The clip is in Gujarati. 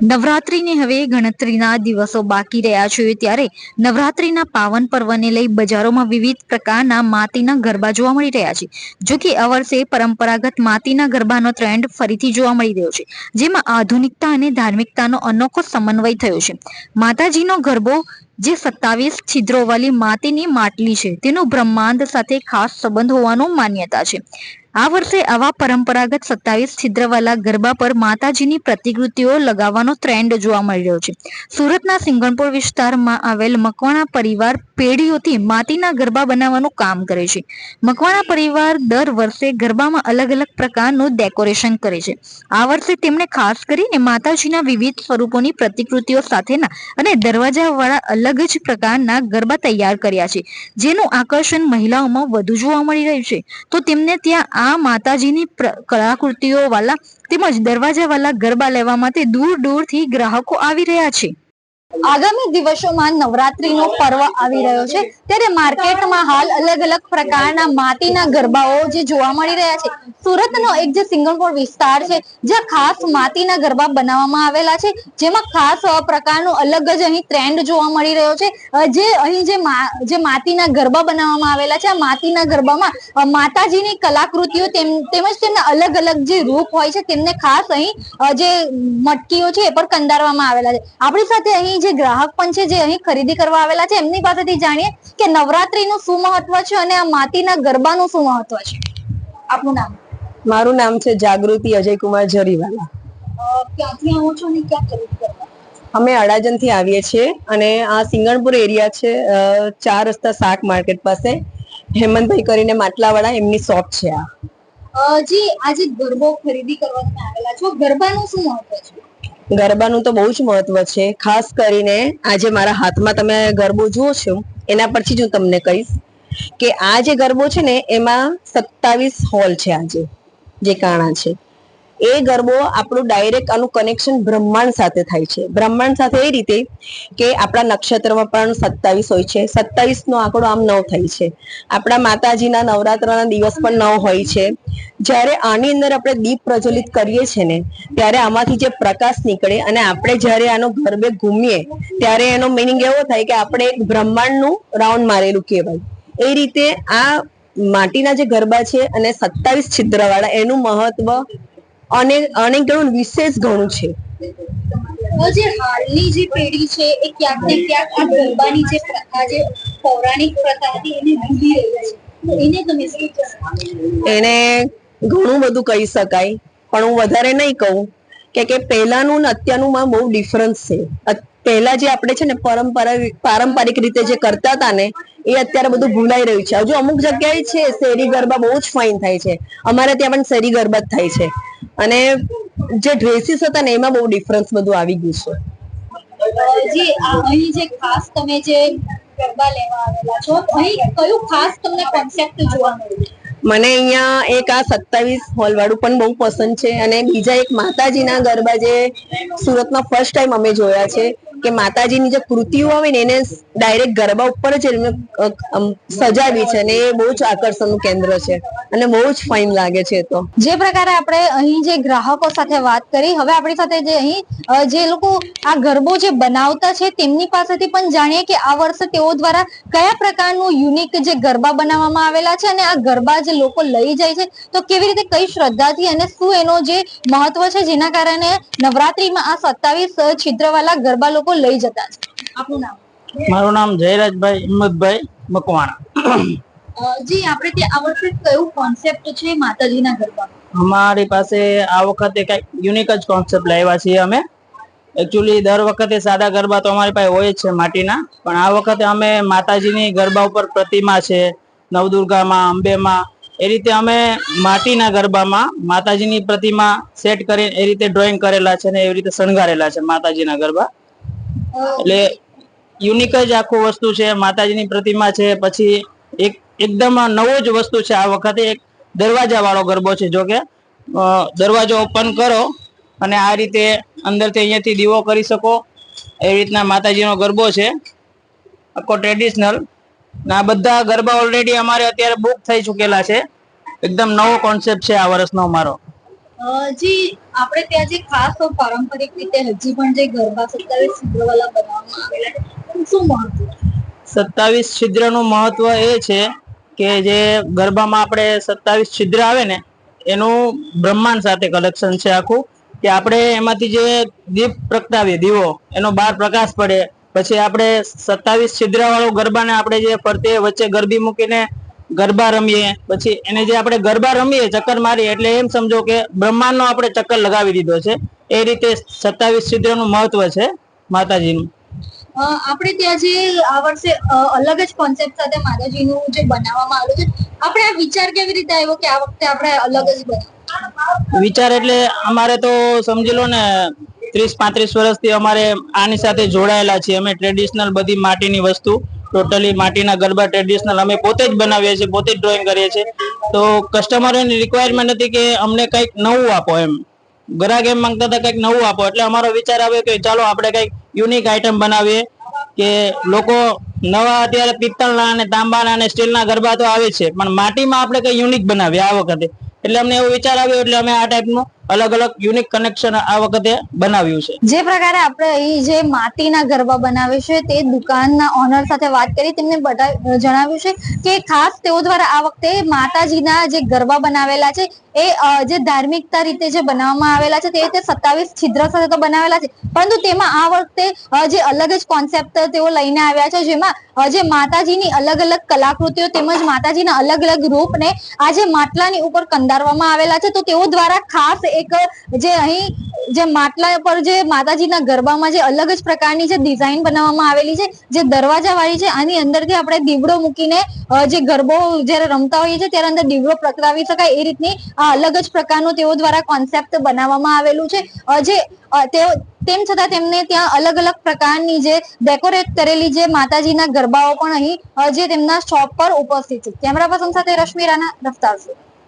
નવરાત્રીને હવે ગણતરીના દિવસો બાકી રહ્યા છે ત્યારે નવરાત્રીના પાવન પર્વને લઈ બજારોમાં વિવિધ પ્રકારના માતીના ગરબા જોવા મળી રહ્યા છે. જો કે આ વર્ષે પરંપરાગત માતીના ગરબાનો ટ્રેન્ડ ફરીથી જોવા મળી રહ્યો છે, જેમાં આધુનિકતા અને ધાર્મિકતાનો અનોખો સમન્વય થયો છે. માતાજીનો ગરબો જે સત્તાવીસ છિદ્રોવાળી માતીની માટલી છે, તેનો બ્રહ્માંડ સાથે ખાસ સંબંધ હોવાનું માન્યતા છે. આ વર્ષે આવા પરંપરાગત સત્તાવીસ છિદ્રવાળા ગરબા પર માતાજીની પ્રતિકૃતિઓ લગાવવાનો ટ્રેન્ડ જોવા મળી છે. સુરતના સિંગણપુર વિસ્તારમાં આવેલ મકવાણા પરિવાર પેઢીઓથી માટીના ગરબા બનાવવાનું કામ કરે છે. મકવાણા પરિવાર દર વર્ષે ગરબામાં અલગ અલગ પ્રકારનું ડેકોરેશન કરે છે. આ વર્ષે તેમણે ખાસ કરીને માતાજીના વિવિધ સ્વરૂપોની પ્રતિકૃતિઓ સાથેના અને દરવાજાવાળા અલગ જ પ્રકારના ગરબા તૈયાર કર્યા છે. જેનું આકર્ષણ મહિલાઓમાં વધુ જોવા મળી રહ્યું છે. તો તેમને ત્યાં આ માતાજીની કલાકૃતિઓ વાલા તેમજ દરવાજા વાલા ગરબા લેવા માટે દૂર દૂરથી ગ્રાહકો આવી રહ્યા છે. આગામી દિવસોમાં નવરાત્રીનો પર્વ આવી રહ્યો છે. ત્યારે માર્કેટમાં હાલ અલગ અલગ પ્રકારના માટીના ગરબાઓ જે જોવા મળી રહ્યા છે. સુરતનો એક જે સિંગણપુર વિસ્તાર છે, જ્યાં ખાસ માટીના ગરબા બનાવવામાં આવેલા છે. જેમાં ખાસ પ્રકારનો અલગ જ અહીં ટ્રેન્ડ જોવા મળી રહ્યો છે. જે અહીં જે જે માટીના ગરબા બનાવવામાં આવેલા છે, આ માટીના ગરબામાં માતાજીની કલાકૃતિઓ તેમ- તેમજ તેમના અલગ અલગ જે રૂપ હોય છે, તેમને ખાસ અહીં જે મટકીઓ છે એ પર કંદારવામાં આવેલા છે. આપણી સાથે અહીં જે ગ્રાહક પણ છે જે અહીં ખરીદી કરવા આવેલા છે એમની પાસેથી જાણીએ કે નવરાત્રીનું શું મહત્વ છે અને આ માટીના ગરબાનું શું મહત્વ છે? આપનું નામ? મારું નામ છે જાગૃતિ અજયકુમાર જરીવાલા અ, ક્યાંથી આવો છો ને ક્યાં ખરીદી અમે અડાજનથી આવીએ છીએ અને આ સિંગણપુર એરિયા છે ચાર રસ્તા શાક માર્કેટ પાસે. હેમંતભાઈ કરીને માટલાવાળા એમની શોપ છે આ. જી આજે ગરબો ખરીદી કરવા આવેલા છો. ગરબાનું શું મહત્વ છે? ગરબાનું તો બહુ જ મહત્વ છે. ખાસ કરીને આજે મારા હાથમાં તમે ગરબો જુઓ છો, એના પરથી જ હું તમને કહીશ કે આ જે ગરબો છે ને, એમાં સત્તાવીસ હોલ છે આજે, જે કાણા છે. એ ગરબો આપણું ડાયરેક્ટ આનું કનેક્શન બ્રહ્માંડ સાથે થાય છે. બ્રહ્માંડ સાથે એ રીતે કે આપણા નક્ષત્રમાં પણ સત્તાવીસ હોય છે. સત્તાવીસ નો આંકડો આમ નવ થાય છે. આપણા માતાજીના નવરાત્રના દિવસ પણ નવ હોય છે. જ્યારે આની અંદર આપણે દીપ પ્રજ્વલિત કરીએ છીએ ને, ત્યારે આમાંથી જે પ્રકાશ નીકળે અને આપણે જ્યારે આનો ગરબે ઘૂમીએ, ત્યારે એનો મિનિંગ એવો થાય કે આપણે એક બ્રહ્માંડનું રાઉન્ડ મારેલું કહેવાય. એ રીતે આ માટીના જે ગરબા છે અને સત્તાવીસ છિદ્રવાળા, એનું મહત્વ અનેક અનેક ગણું વિશેષ ઘણું છે. જે હાલની જે પેઢી છે એ ક્યાંક ને ક્યાંક આ ગરબાની જે પ્રથા જે પૌરાણિક પ્રથા હતી એને ભૂલી રહી છે. એને તમે શું? એને ઘણું બધું કહી શકાય પણ હું વધારે નહીં કહું કે કે પહેલાનું ને અત્યારનુંમાં બહુ ડિફરન્સ છે. પહેલા જે આપણે છે ને પરંપરા પારંપરિક રીતે જે કરતા હતા ને એ અત્યારે બધું ભૂલાઈ રહ્યું છે. હજુ અમુક જગ્યાએ છે શેરી ગરબા બહુ જ ફાઇન થાય છે. અમારે ત્યાં પણ શેરી ગરબા જ થાય છે. અને જે ડ્રેસીસ હતા ને એમાં બહુ ડિફરન્સ બધું આવી ગયું છે. જી અહીં જે ખાસ તમે જે ગરબા લેવા આવેલા છો અહીં કયું ખાસ તમને કોન્સેપ્ટ જોવા મળ્યું? મને અહીંયા એક આ સત્તાવીસ હોલ વાળું પણ બહુ પસંદ છે અને બીજા એક માતાજીના ગરબા જે સુરતમાં ફર્સ્ટ ટાઈમ અમે જોયા છે. કે માતાજીની જે કૃતિઓ આવે ને એને ડાયરેક્ટ ગરબા ઉપર જ એમને સજાવી છે અને એ બહુ જ આકર્ષણનું કેન્દ્ર છે અને બહુ જ ફાઇન લાગે છે તો. જે પ્રકારે આપણે અહીં જે ગ્રાહકો સાથે વાત કરી, હવે આપણી સાથે જે અહીં જે લોકો આ ગરબો જે બનાવતા છે તેમની પાસેથી પણ જાણીએ કે આ વર્ષે તેઓ દ્વારા કયા પ્રકારનું યુનિક જે ગરબા બનાવવામાં આવેલા છે અને આ ગરબા જે લોકો લઈ જાય છે, તો કેવી રીતે, કઈ શ્રદ્ધાથી અને શું એનો જે મહત્વ છે જેના કારણે નવરાત્રીમાં આ સત્તાવીસ છિદ્રવાળા ગરબા લોકો લઈ જતા છે. આપનું નામ? મારું નામ જયરાજભાઈ હિંમતભાઈ મકવાણા. જી આપણે ત્યાં આ વર્ષે કયું કોન્સેપ્ટ છે માતાજીના ગરબા અમારી પાસે આ વખતે કંઈક યુનિક જ કોન્સેપ્ટ લાવ્યા છીએ અમે. એકચ્યુઅલી દર વખતે સાદા ગરબા તો અમારી પાસે હોય જ છે માટીના પણ આ વખતે અમે માતાજીની ગરબા ઉપર પ્રતિમા છે નવદુર્ગામાં અંબેમાં એ રીતે અમે માટીના ગરબામાં માતાજીની પ્રતિમા સેટ કરી એ રીતે ડ્રોઈંગ કરેલા છે ને એવી રીતે શણગારેલા છે માતાજીના ગરબા. એટલે યુનિક જ આખું વસ્તુ છે, માતાજીની પ્રતિમા છે, પછી એક એકદમ નવો જ વસ્તુ છે આ વખતે, એક દરવાજા વાળો ગરબો છે, જો કે દરવાજો ઓપન કરો અને આ રીતે અંદરથી અહીંયાથી દીવો કરી શકો, એવી રીતના માતાજીનો ગરબો છે, આખો ટ્રેડિશનલ આ બધા ગરબા ઓલરેડી અમારે અત્યારે બુક થઈ ચૂકેલા છે, એકદમ નવો કોન્સેપ્ટ છે આ વર્ષનો અમારો. જી, આપણે ત્યાં જે ખાસ પારંપરિક રીતે હજી પણ જે ગરબા સત્તાવીસ છિદ્રવાલા બનાવવામાં આવેલા શું મહત્વ સત્તાવીસ છિદ્રનું મહત્વ એ છે કે જે ગરબામાં આપણે સત્તાવીસ છિદ્ર આવે ને, એનું બ્રહ્માંડ સાથે કલેક્શન છે આખું, કે આપણે એમાંથી જે દીપ પ્રગટાવીએ, દીવો, એનો બહાર પ્રકાશ પડે, પછી આપણે સત્તાવીસ છિદ્ર વાળો ગરબાને આપણે જે ફરતે વચ્ચે ગરબી મૂકીને ગરબા રમીએ પછી એને જે આપણે ગરબા રમીએ ચક્કર મારીએ એટલે એમ સમજો કે બ્રહ્માંડનો આપણે ચક્કર લગાવી દીધો છે. એ રીતે સત્તાવીસ છિદ્રનું મહત્વ છે માતાજીનું. આપણે ત્યાં જે આ વર્ષે અલગ જ કોન્સેપ્ટ સાથે માતાજીનું જે બનાવવામાં આવ્યું છે આપણે આ વિચાર કેવી રીતે આવ્યો કે આ વખતે આપણે અલગ જ બનાવ વિચાર એટલે અમારે તો સમજી લો ને ત્રીસ પાંત્રીસ વર્ષથી અમારે આની સાથે જોડાયેલા છીએ. અમે ટ્રેડિશનલ બધી માટીની વસ્તુ ટોટલી માટીના ગરબા ટ્રેડિશનલ અમે પોતે જ બનાવીએ છીએ, પોતે જ ડ્રોઈંગ કરીએ છીએ. તો કસ્ટમરોની રિક્વાયરમેન્ટ હતી કે અમને કંઈક નવું આપો એમ. ગ્રાહક એમ માંગતા હતા કંઈક નવું આપો. એટલે અમારો વિચાર આવ્યો કે ચાલો આપણે કંઈક યુનિક આઈટમ બનાવીએ કે લોકો નવા અત્યારે પિત્તળના અને તાંબાના અને સ્ટીલના ગરબા તો આવે છે. પણ માટીમાં આપણે કંઈ યુનિક બનાવીએ આ વખતે. એટલે અમને એવો વિચાર આવ્યો, એટલે અમે આ ટાઈપનું અલગ અલગ યુનિક કનેક્શન આ વખતે બનાવ્યું છે. જે પ્રકારે આપણે અહીં જે માટીના ગરબા બનાવે છે, તે દુકાનના ઓનર સાથે વાત કરી, તેમને જણાવ્યું છે કે ખાસ તેઓ દ્વારા આ વખતે માતાજીના જે ગરબા બનાવેલા છે, એ જે ધાર્મિકતા રીતે જે બનાવવામાં આવેલા છે, તે રીતે સત્તાવીસ છિદ્ર સાથે તો બનાવેલા છે, પરંતુ તેમાં આ વખતે જે અલગ જ કોન્સેપ્ટ તેઓ લઈને આવ્યા છે, જેમાં જે માતાજીની અલગ અલગ કલાકૃતિઓ તેમજ માતાજીના અલગ અલગ રૂપને આ જે માટલાની ઉપર કંડારવામાં આવેલા છે, તો તેઓ દ્વારા ખાસ એક જે અહીં જે માટલા પર જે માતાજીના ગરબામાં જે અલગ જ પ્રકારની જે ડિઝાઇન બનાવવામાં આવેલી છે, જે દરવાજા વાળી છે, આની અંદરથી આપણે દીવડો મૂકીને જે ગરબો જ્યારે રમતા હોઈએ છીએ, ત્યારે અંદર દીવડો પ્રગટાવી શકાય. એ રીતની અલગ જ પ્રકારનું તેઓ દ્વારા કોન્સેપ્ટ બનાવવામાં આવેલું છે. જે તેઓ, તેમ છતાં તેમને ત્યાં અલગ અલગ પ્રકારની જે ડેકોરેટ કરેલી જે માતાજીના ગરબાઓ પણ અહીં જે તેમના શોપ પર ઉપસ્થિત છે. કેમેરા પર્સન સાથે રશ્મિ રાણા રફતાર